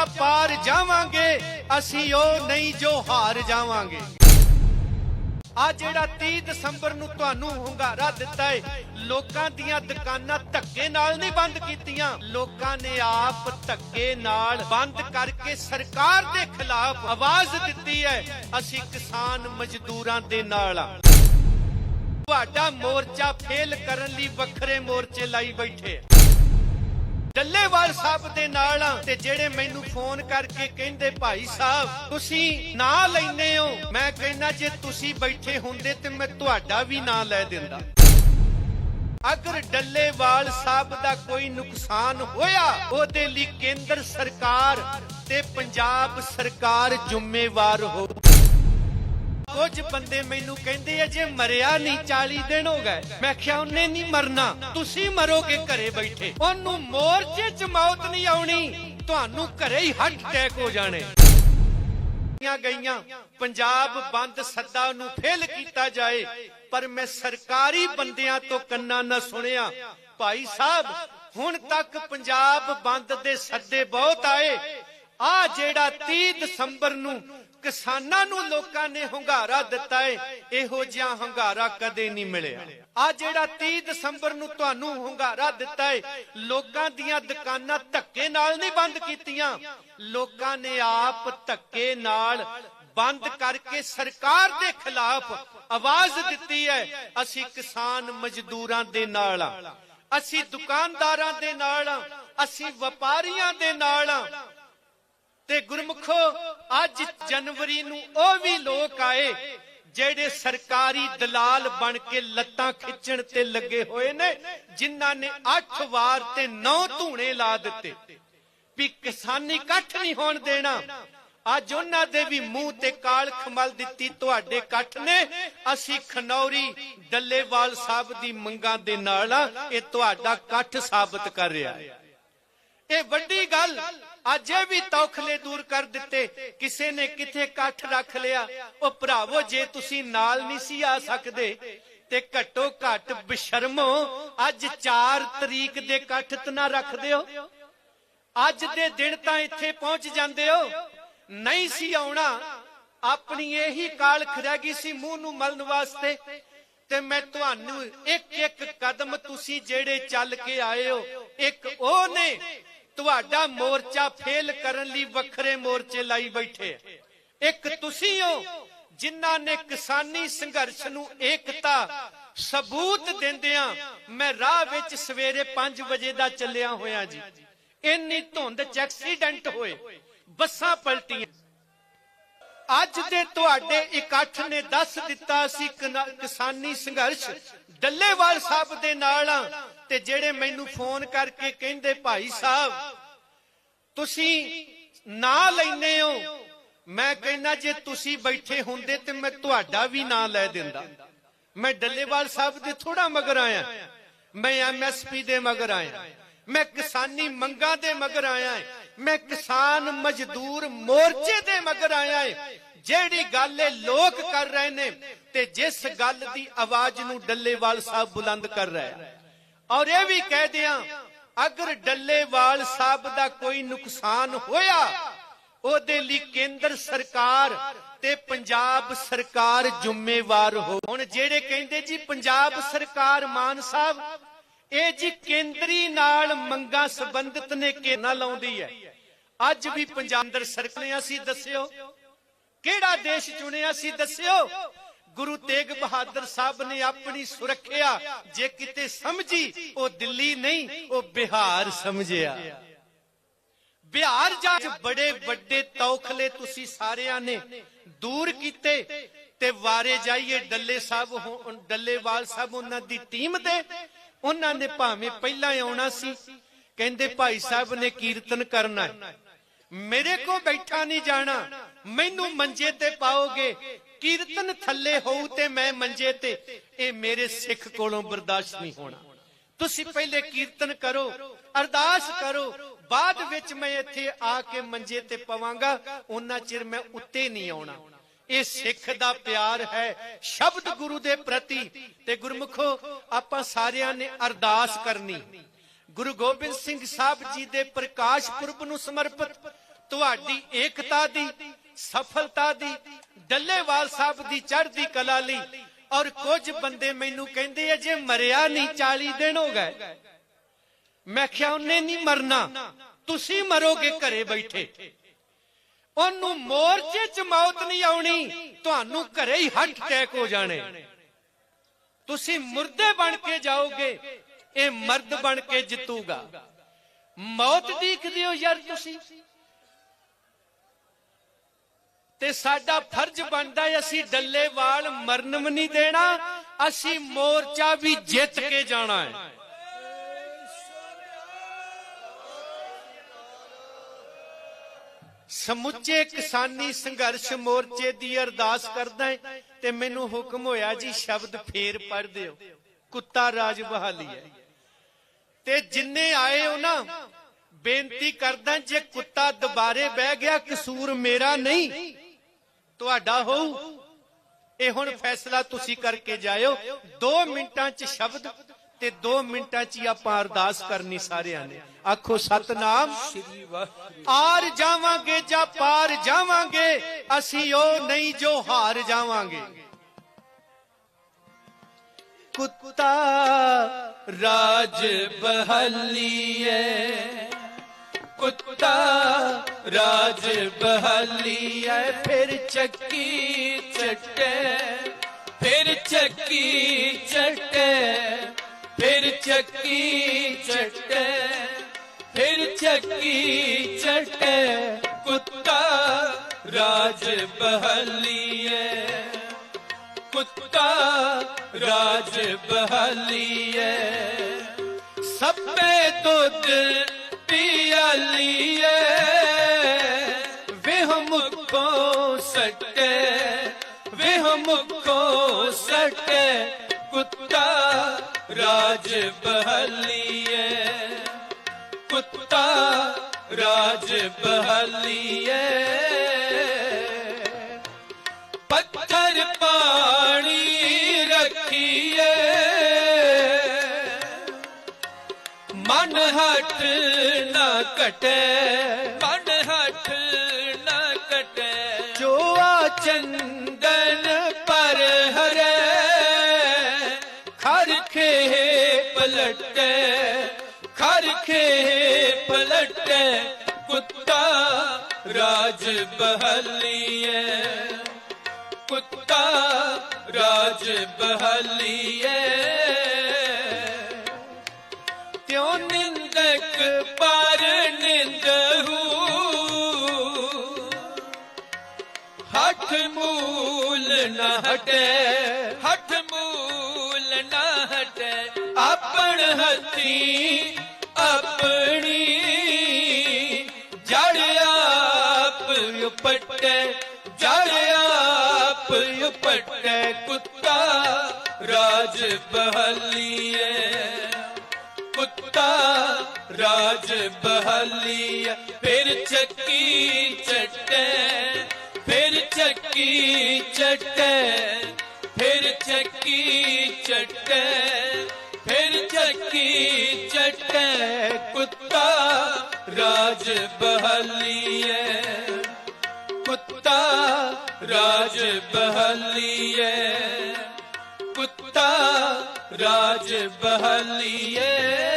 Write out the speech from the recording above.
ਮੋਰਚਾ ਪਾਰ ਜਾਵਾਂਗੇ, ਅਸੀਂ ਉਹ ਨਹੀਂ ਜੋ ਹਾਰ ਜਾਵਾਂਗੇ। ਆ ਜਿਹੜਾ 30 ਦਸੰਬਰ ਨੂੰ ਤੁਹਾਨੂੰ ਹੁੰਗਾਰਾ ਦਿੱਤਾ ਏ, ਲੋਕਾਂ ਦੀਆਂ ਦੁਕਾਨਾਂ ਧੱਕੇ ਨਾਲ ਨਹੀਂ ਬੰਦ ਕੀਤੀਆਂ। ਲੋਕਾਂ ਨੇ ਆਪ ਧੱਕੇ ਨਾਲ ਬੰਦ ਕਰਕੇ ਸਰਕਾਰ ਦੇ ਖਿਲਾਫ ਆਵਾਜ਼ ਦਿੱਤੀ ਹੈ ਅਸੀਂ ਕਿਸਾਨ ਮਜ਼ਦੂਰਾਂ ਦੇ ਨਾਲ ਆ। ਤੁਹਾਡਾ ਮੋਰਚਾ ਫੇਲ ਕਰਨ ਲਈ ਵੱਖਰੇ ਮੋਰਚੇ ਲਾਈ ਬੈਠੇ ਡੱਲੇਵਾਲ ਸਾਹਿਬ ਦੇ ਨਾਲ ਆ ਤੇ ਜਿਹੜੇ ਮੈਨੂੰ ਫੋਨ ਕਰਕੇ ਕਹਿੰਦੇ ਭਾਈ ਸਾਹਿਬ, ਤੁਸੀਂ ਨਾਂ ਲੈਨੇ ਹੋ। ਮੈਂ ਕਹਿੰਦਾ, ਜੇ ਤੁਸੀਂ ਬੈਠੇ ਹੁੰਦੇ ਤੇ ਮੈਂ ਤੁਹਾਡਾ ਵੀ ਨਾਂ ਲੈ ਦਿੰਦਾ। ਅਗਰ ਡੱਲੇਵਾਲ ਸਾਹਿਬ ਦਾ ਕੋਈ ਨੁਕਸਾਨ ਹੋਇਆ, ਉਹਦੇ ਲਈ ਕੇਂਦਰ ਸਰਕਾਰ ਤੇ ਪੰਜਾਬ ਸਰਕਾਰ ਜ਼ਿੰਮੇਵਾਰ ਹੋ ਕੁਝ ਬੰਦੇ ਮੈਨੂੰ ਕਹਿੰਦੇ ਆ, ਜੇ ਮਰਿਆ ਨਹੀਂ 40 ਦਿਨ ਹੋ ਗਏ। ਮੈਂ ਕਿਹਾ, ਉਹਨੇ ਨਹੀਂ ਮਰਨਾ। ਤੁਸੀਂ ਮਰੋਗੇ ਘਰੇ ਬੈਠੇ। ਉਹਨੂੰ ਮੋਰਚੇ 'ਚ ਮੌਤ ਨਹੀਂ ਆਉਣੀ। ਤੁਹਾਨੂੰ ਘਰੇ ਹੀ ਹਾਰਟ ਅਟੈਕ ਹੋ ਜਾਣੇ। ਗਈਆਂ ਪੰਜਾਬ ਬੰਦ ਸੱਦਾ ਨੂੰ ਫੇਲ ਕੀਤਾ ਜਾਏ। ਪਰ ਮੈਂ ਸਰਕਾਰੀ ਬੰਦਿਆਂ ਤੋਂ ਕੰਨਾਂ ਨਾ ਸੁਣਿਆ। ਭਾਈ ਸਾਹਿਬ, ਹੁਣ ਤੱਕ ਪੰਜਾਬ ਬੰਦ ਦੇ ਸੱਦੇ ਬਹੁਤ ਆਏ। ਆ ਜਿਹੜਾ 30 ਦਸੰਬਰ ਨੂੰ ਕਿਸਾਨਾਂ ਨੂੰ ਲੋਕਾਂ ਨੇ ਹੁੰਗਾਰਾ ਦਿੱਤਾ ਏ। ਇਹੋ ਜਿਹਾ ਹੁੰਗਾਰਾ ਕਦੇ ਨਹੀਂ ਮਿਲਿਆ। ਆ ਜਿਹੜਾ 30 ਦਸੰਬਰ ਨੂੰ ਤੁਹਾਨੂੰ ਹੁੰਗਾਰਾ ਦਿੱਤਾ ਏ, ਲੋਕਾਂ ਦੀਆਂ ਦੁਕਾਨਾਂ ਧੱਕੇ ਨਾਲ ਨਹੀਂ ਬੰਦ ਕੀਤੀਆਂ। ਲੋਕਾਂ ਨੇ ਆਪ ਧੱਕੇ ਨਾਲ ਬੰਦ ਕਰਕੇ ਸਰਕਾਰ ਦੇ ਖਿਲਾਫ ਆਵਾਜ਼ ਦਿੱਤੀ ਹੈ ਅਸੀਂ ਕਿਸਾਨ ਮਜ਼ਦੂਰਾਂ ਦੇ ਨਾਲ ਆ। ਅਸੀਂ ਦੁਕਾਨਦਾਰਾਂ ਦੇ ਨਾਲ ਆ। ਅਸੀਂ ਵਪਾਰੀਆਂ ਦੇ ਨਾਲ ਆ। ਤੇ ਗੁਰਮੁਖੋ, ਅੱਜ ਜਨਵਰੀ ਨੂੰ ਉਹ ਵੀ ਲੋਕ ਆਏ ਜਿਹੜੇ ਸਰਕਾਰੀ ਦਲਾਲ ਬਣ ਕੇ ਲੱਤਾਂ ਖਿੱਚਣ ਤੇ ਲੱਗੇ ਹੋਏ ਨੇ, ਜਿਨ੍ਹਾਂ ਨੇ 8 ਵਾਰ ਤੇ 9 ਧੂਣੇ ਲਾ ਦਿੱਤੇ। ਵੀ ਕਿਸਾਨੀ ਇਕੱਠ ਨਹੀਂ ਹੋਣ ਦੇਣਾ। ਅੱਜ ਉਹਨਾਂ ਦੇ ਵੀ ਮੂੰਹ ਤੇ ਕਾਲ ਖਮਲ ਦਿੱਤੀ, ਤੁਹਾਡੇ ਇਕੱਠ ਨੇ, ਅਸੀਂ ਖਨੌਰੀ ਡੱਲੇਵਾਲ ਸਾਹਿਬ ਦੀ ਮੰਗਾਂ ਦੇ ਨਾਲ ਇਹ ਤੁਹਾਡਾ ਇਕੱਠ ਸਾਬਤ ਕਰ ਰਿਹਾ ਹੈ। ਇਹ ਵੱਡੀ ਗੱਲ ਅੱਜ ਇਹ ਵੀ ਤੌਖਲੇ ਦੂਰ ਕਰ ਦਿੱਤੇ। ਕਿਸੇ ਨੇ ਕਿੱਥੇ ਇਕੱਠ ਰੱਖ ਲਿਆ। ਉਹ ਭਰਾਵੋ, ਜੇ ਤੁਸੀਂ ਨਾਲ ਨਹੀਂ ਸੀ ਆ ਸਕਦੇ, ਤੇ ਘੱਟੋ ਘੱਟ ਬਸ਼ਰਮੋ, ਅੱਜ 4 ਤਰੀਕ ਦੇ ਇਕੱਠ ਤ ਰੱਖਦੇ ਹੋ ਅੱਜ ਦੇ ਦਿਨ ਤਾਂ ਇੱਥੇ ਪਹੁੰਚ ਜਾਂਦੇ ਹੋ। ਨਹੀਂ ਸੀ ਆਉਣਾ। ਆਪਣੀ ਇਹੀ ਕਾਲ ਰਹਿ ਗਈ ਸੀ ਮੂੰਹ ਨੂੰ ਮਲਣ ਵਾਸਤੇ। ਤੇ ਮੈਂ ਤੁਹਾਨੂੰ ਇੱਕ ਇੱਕ ਕਦਮ ਤੁਸੀਂ ਜਿਹੜੇ ਚੱਲ ਕੇ ਆਏ ਹੋ, ਇੱਕ ਉਹ ਨੇ ਤੁਹਾਡਾ ਮੋਰਚਾ ਫੇਲ ਕਰਨ ਲਈ ਵੱਖਰੇ ਮੋਰਚੇ ਲਾਈ ਬੈਠੇ ਇੱਕ ਤੁਸੀਂ ਹੋ ਜਿਨ੍ਹਾਂ ਨੇ ਕਿਸਾਨੀ ਸੰਘਰਸ਼ ਨੂੰ ਏਕਤਾ, ਸਬੂਤ ਦਿੰਦਿਆਂ ਮੈਂ ਰਾਹ ਵਿੱਚ ਸਵੇਰੇ 5 ਵਜੇ ਦਾ ਚੱਲਿਆ ਹੋਇਆ ਜੀ। ਇੰਨੀ ਧੁੰਦ ਚ ਐਕਸੀਡੈਂਟ ਹੋਏ, ਬੱਸਾਂ ਪਲਟੀਆਂ। ਅੱਜ ਦੇ ਤੁਹਾਡੇ ਇਕੱਠ ਨੇ ਦੱਸ ਦਿੱਤਾ ਸੀ ਕਿਸਾਨੀ ਸੰਘਰਸ਼ ਡੱਲੇਵਾਲ ਸਾਹਿਬ ਦੇ ਨਾਲ ਆ ਤੇ ਜਿਹੜੇ ਮੈਨੂੰ ਫੋਨ ਕਰਕੇ ਕਹਿੰਦੇ ਭਾਈ ਸਾਹਿਬ, ਤੁਸੀਂ ਨਾਂ ਲੈਨੇ ਹੋ। ਮੈਂ ਕਹਿੰਦਾ ਜੇ ਤੁਸੀਂ ਬੈਠੇ ਹੁੰਦੇ ਤੇ ਮੈਂ ਤੁਹਾਡਾ ਵੀ ਨਾਂ ਲੈ ਦਿੰਦਾ। ਮੈਂ ਡੱਲੇਵਾਲ ਸਾਹਿਬ ਦੇ ਥੋੜਾ ਮਗਰ ਆਇਆ। ਮੈਂ ਐਮਐਸਪੀ ਦੇ ਮਗਰ ਆਇਆ। ਮੈਂ ਕਿਸਾਨੀ ਮੰਗਾਂ ਦੇ ਮਗਰ ਆਇਆ। ਮੈਂ ਕਿਸਾਨ ਮਜ਼ਦੂਰ ਮੋਰਚੇ ਦੇ ਮਗਰ ਆਇਆ। ਜਿਹੜੀ ਗੱਲ ਇਹ ਲੋਕ ਕਰ ਰਹੇ ਨੇ ਤੇ ਜਿਸ ਗੱਲ ਦੀ ਆਵਾਜ਼ ਨੂੰ ਡੱਲੇਵਾਲ ਸਾਹਿਬ ਬੁਲੰਦ ਕਰ ਰਿਹਾ ਔਰ ਇਹ ਵੀ ਕਹਿ ਦਿਆਂ ਅਗਰ ਡੱਲੇਵਾਲ ਸਾਹਿਬ ਦਾ ਕੋਈ ਨੁਕਸਾਨ ਹੋਇਆ, ਉਹਦੇ ਲਈ ਕੇਂਦਰ ਸਰਕਾਰ ਤੇ ਪੰਜਾਬ ਸਰਕਾਰ ਜ਼ਿੰਮੇਵਾਰ ਹੋ ਹੁਣ ਜਿਹੜੇ ਕਹਿੰਦੇ ਜੀ ਪੰਜਾਬ ਸਰਕਾਰ ਮਾਨ ਸਾਹਿਬ, ਇਹ ਜੀ ਕੇਂਦਰੀ ਨਾਲ ਮੰਗਾਂ ਸੰਬੰਧਿਤ ਨੇ ਕਿ ਨਾ ਲਾਉਂਦੀ ਹੈ? ਅੱਜ ਵੀ ਪੰਜਾਬ ਅੰਦਰ ਸਰਕਲੇ ਅਸੀਂ ਦੱਸਿਓ ਕਿਹੜਾ ਦੇਸ਼ ਚੁਣਿਆ ਸੀ ਦੱਸਿਓ? ਗੁਰੂ ਤੇਗ ਬਹਾਦਰ ਸਾਹਿਬ ਨੇ ਆਪਣੀ ਸੁਰੱਖਿਆ ਜੇ ਕਿਤੇ ਸਮਝੀ, ਉਹ ਦਿੱਲੀ ਨਹੀਂ, ਉਹ ਬਿਹਾਰ ਸਮਝਿਆ। ਬਿਹਾਰ ਜਾ ਬੜੇ ਵੱਡੇ ਤੌਖਲੇ ਤੁਸੀਂ ਸਾਰਿਆਂ ਨੇ ਦੂਰ ਕੀਤੇ ਤੇ ਵਾਰੇ ਜਾਈਏ ਡੱਲੇ ਸਾਹਿਬ ਹੋ- ਡੱਲੇਵਾਲ ਸਾਹਿਬ ਉਹਨਾਂ ਦੀ ਟੀਮ ਦੇ। ਉਹਨਾਂ ਨੇ ਭਾਵੇਂ ਪਹਿਲਾਂ ਆਉਣਾ ਸੀ, ਕਹਿੰਦੇ ਭਾਈ ਸਾਹਿਬ ਨੇ ਕੀਰਤਨ ਕਰਨਾ ਹੈ। ਮੇਰੇ ਕੋ ਬੈਠਾ ਨਹੀਂ ਜਾਣਾ। ਮੈਨੂੰ ਮੰਜੇ ਤੇ ਪਾਓਗੇ ਕੀਰਤਨ ਥੱਲੇ ਹੋਊ ਤੇ ਮੈਂ ਮੰਜੇ ਤੇ। ਇਹ ਮੇਰੇ ਸਿੱਖ ਕੋਲੋਂ ਬਰਦਾਸ਼ਤ ਨਹੀਂ ਹੋਣਾ। ਤੁਸੀਂ ਪਹਿਲੇ ਕੀਰਤਨ ਕਰੋ ਅਰਦਾਸ ਕਰੋ ਬਾਅਦ ਵਿੱਚ ਮੈਂ ਇੱਥੇ ਆ ਕੇ ਮੰਜੇ ਤੇ ਪਵਾਂਗਾ। ਉਹਨਾਂ ਚਿਰ ਮੈਂ ਉੱਤੇ ਨਹੀਂ ਆਉਣਾ। ਇਹ ਸਿੱਖ ਦਾ ਪਿਆਰ ਹੈ। ਸ਼ਬਦ ਗੁਰੂ ਦੇ ਪ੍ਰਤੀ। ਤੇ ਗੁਰਮੁਖੋ ਆਪਾਂ ਸਾਰਿਆਂ ਨੇ ਅਰਦਾਸ ਕਰਨੀ। ਗੁਰੂ ਗੋਬਿੰਦ ਸਿੰਘ ਸਾਹਿਬ ਜੀ ਦੇ ਪ੍ਰਕਾਸ਼ ਪੁਰਬ ਨੂੰ ਸਮਰਪਿਤ। ਤੁਹਾਡੀ ਏਕਤਾ ਦੀ ਸਫਲਤਾ ਦੀ, ਡੱਲੇਵਾਲ ਸਾਹਿਬ ਦੀ ਚੜ੍ਹਦੀ ਕਲਾ ਲਈ। ਔਰ ਕੁਝ ਬੰਦੇ ਮੈਨੂੰ ਕਹਿੰਦੇ ਆ, ਜੇ ਮਰਿਆ ਨਹੀਂ 40 ਦਿਨ ਹੋ ਗਏ। ਮੈਂ ਕਿਹਾ, ਉਹਨੇ ਨਹੀਂ ਮਰਨਾ। ਤੁਸੀਂ ਮਰੋਗੇ ਘਰੇ ਬੈਠੇ। ਉਹਨੂੰ ਮੋਰਚੇ 'ਚ ਮੌਤ ਨਹੀਂ ਆਉਣੀ, ਤੁਹਾਨੂੰ ਘਰੇ ਹੀ ਹਾਰਟ ਅਟੈਕ ਹੋ ਜਾਣੇ। ਤੁਸੀਂ ਮੁਰਦੇ ਬਣ ਕੇ ਜਾਓਗੇ, ਇਹ ਮਰਦ ਬਣ ਕੇ ਜਿੱਤੂਗਾ। ਮੌਤ ਦੇਖਦੇ ਹੋ ਯਾਰ ਤੁਸੀਂ। ਤੇ ਸਾਡਾ ਫਰਜ਼ ਬਣਦਾ ਹੈ ਅਸੀਂ ਡੱਲੇਵਾਲ ਮਰਨ ਵੀ ਨਹੀਂ ਦੇਣਾ, ਅਸੀਂ ਮੋਰਚਾ ਵੀ ਜਿੱਤ ਕੇ ਜਾਣਾ ਹੈ। ਸਮੁੱਚੇ ਕਿਸਾਨੀ ਸੰਘਰਸ਼ ਮੋਰਚੇ ਦੀ ਅਰਦਾਸ ਕਰਦਾ ਹੈ ਤੇ ਮੈਨੂੰ ਹੁਕਮ ਹੋਇਆ ਜੀ ਸ਼ਬਦ ਫੇਰ ਪੜ੍ਹ ਦਿਓ। ਕੁੱਤਾ ਰਾਜ ਬਹਾਲੀ ਹੈ। ਤੇ ਜਿੰਨੇ ਆਏ ਹੋ ਨਾ, ਬੇਨਤੀ ਕਰਦਾ ਜੇ ਕੁੱਤਾ ਦੁਬਾਰੇ ਬਹਿ ਗਿਆ ਕਸੂਰ ਮੇਰਾ ਨਹੀਂ ਤੁਹਾਡਾ ਹੋਊ। ਇਹ ਹੁਣ ਫੈਸਲਾ ਤੁਸੀਂ ਕਰਕੇ ਜਾਇਓ। 2 ਮਿੰਟਾਂ 'ਚ ਸ਼ਬਦ ਤੇ 2 ਮਿੰਟਾਂ 'ਚ ਹੀ ਆਪਾਂ ਅਰਦਾਸ ਕਰਨੀ ਸਾਰਿਆਂ ਨੇ। ਆਖੋ, ਸਤਨਾਮ। ਸ੍ਰੀ ਵਾਹਿਗੁਰੂ ਆਰ ਜਾਵਾਂਗੇ ਜਾਂ ਪਾਰ ਜਾਵਾਂਗੇ, ਅਸੀਂ ਉਹ ਨਹੀਂ ਜੋ ਹਾਰ ਜਾਵਾਂਗੇ। ਕੁੱਤਾ ਰਾਜ ਬਹਾਲੀਏ। ਕੁੱਤਾ ਰਾਜ ਬਹਾਲੀਏ ਫਿਰ ਚੱਕੀ ਚੱਟੇ। ਫਿਰ ਚੱਕੀ ਚੱਟੇ, ਫਿਰ ਚੱਕੀ ਚੱਟੇ। ਫਿਰ ਚੱਕੀ ਚੱਟੇ, ਕੁੱਤਾ ਰਾਜ ਬਹਾਲੀਏ ਕੁੱਤਾ ਰਾਜ ਬਹਾਲੀਏ ਸੱਪੇ ਦੁੱਧ ਪਿਆਲੀਏ ਵੇਹ ਮੁੱਕੋ ਸਟੇ ਵੇਹ ਮੁੱਕੋ ਸਟੇ ਕੁੱਤਾ ਰਾਜ ਬਹਾਲੀਏ ਕੁੱਤਾ ਰਾਜ ਬਹਾਲੀਏ ਪੱਥਰ ਪਾਣੀ ਰੱਖੀਏ ਮਨ ਹੱਠ ਨਾ ਕਟੇ ਖਰਖੇ ਪਲਟੇ ਖਰਖੇ ਪਲਟੇ, ਕੁੱਤਾ ਰਾਜ ਬਹਲੀਏ। ਕੁੱਤਾ ਰਾਜ ਬਹਲੀਏ। ਤਿਉ ਨਿੰਦਕ ਪਰ ਨਿੰਦਹੂ? ਹੱਥ ਮੂਲ ਨ ਹਟੇ ਆਪਣ ਹੱਥੀ, ਆਪਣੀ ਜੜ ਆਪ ਉਪਟੇ, ਜੜ ਆਪ ਉਪਟੇ, ਕੁੱਤਾ ਰਾਜ ਬਹਲੀਏ ਕੁੱਤਾ ਰਾਜ ਬਹਾਲੀਆ ਫਿਰ ਚੱਕੀ ਚੱਟੇ, ਫਿਰ ਚੱਕੀ ਚੱਟੇ, ਫਿਰ ਚੱਕੀ ਚੱਟੇ। ਫਿਰ ਚੱਕੀ ਕੁੱਤਾ ਰਾਜ ਬਹਾਲੀਏ ਕੁੱਤਾ ਰਾਜ ਬਹਾਲੀਏ ਕੁੱਤਾ ਰਾਜ ਬਹਲੀਏ